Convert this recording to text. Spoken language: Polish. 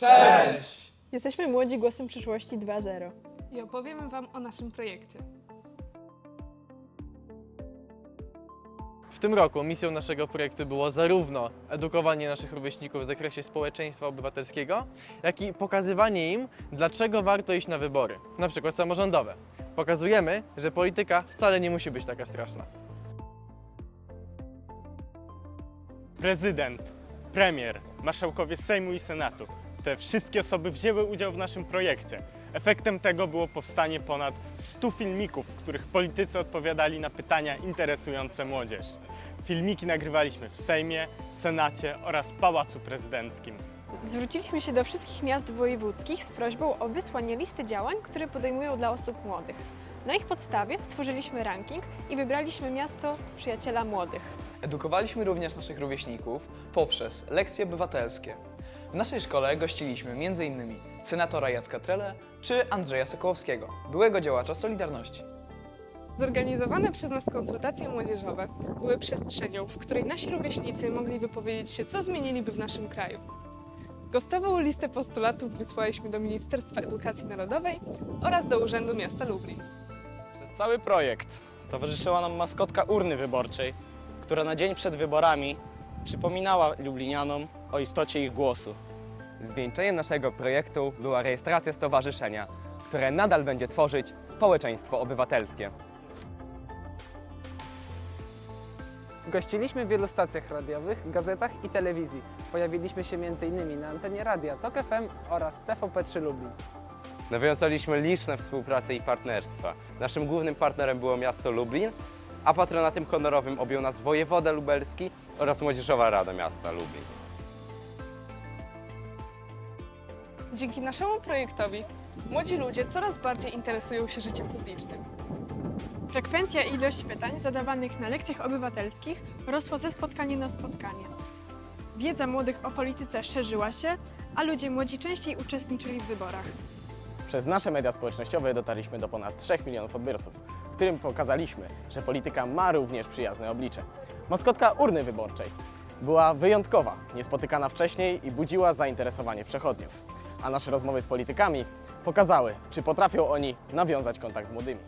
Cześć! Jesteśmy Młodzi Głosem Przyszłości 2.0. i opowiemy Wam o naszym projekcie. W tym roku misją naszego projektu było zarówno edukowanie naszych rówieśników w zakresie społeczeństwa obywatelskiego, jak i pokazywanie im, dlaczego warto iść na wybory, na przykład samorządowe. Pokazujemy, że polityka wcale nie musi być taka straszna. Prezydent, premier, marszałkowie Sejmu i Senatu. Te wszystkie osoby wzięły udział w naszym projekcie. Efektem tego było powstanie ponad 100 filmików, w których politycy odpowiadali na pytania interesujące młodzież. Filmiki nagrywaliśmy w Sejmie, Senacie oraz Pałacu Prezydenckim. Zwróciliśmy się do wszystkich miast wojewódzkich z prośbą o wysłanie listy działań, które podejmują dla osób młodych. Na ich podstawie stworzyliśmy ranking i wybraliśmy miasto Przyjaciela Młodych. Edukowaliśmy również naszych rówieśników poprzez lekcje obywatelskie. W naszej szkole gościliśmy m.in. senatora Jacka Trele czy Andrzeja Sokołowskiego, byłego działacza Solidarności. Zorganizowane przez nas konsultacje młodzieżowe były przestrzenią, w której nasi rówieśnicy mogli wypowiedzieć się, co zmieniliby w naszym kraju. Gostową listę postulatów wysłaliśmy do Ministerstwa Edukacji Narodowej oraz do Urzędu Miasta Lublin. Przez cały projekt towarzyszyła nam maskotka urny wyborczej, która na dzień przed wyborami przypominała Lublinianom o istocie ich głosu. Zwieńczeniem naszego projektu była rejestracja stowarzyszenia, które nadal będzie tworzyć społeczeństwo obywatelskie. Gościliśmy w wielu stacjach radiowych, gazetach i telewizji. Pojawiliśmy się m.in. na antenie radia TOK FM oraz TVP3 Lublin. Nawiązaliśmy liczne współprace i partnerstwa. Naszym głównym partnerem było miasto Lublin, a patronatem honorowym objął nas wojewoda lubelski oraz Młodzieżowa Rada Miasta Lublin. Dzięki naszemu projektowi młodzi ludzie coraz bardziej interesują się życiem publicznym. Frekwencja i ilość pytań zadawanych na lekcjach obywatelskich rosła ze spotkania na spotkanie. Wiedza młodych o polityce szerzyła się, a ludzie młodzi częściej uczestniczyli w wyborach. Przez nasze media społecznościowe dotarliśmy do ponad 3 milionów odbiorców, którym pokazaliśmy, że polityka ma również przyjazne oblicze. Maskotka urny wyborczej była wyjątkowa, niespotykana wcześniej i budziła zainteresowanie przechodniów. A nasze rozmowy z politykami pokazały, czy potrafią oni nawiązać kontakt z młodymi.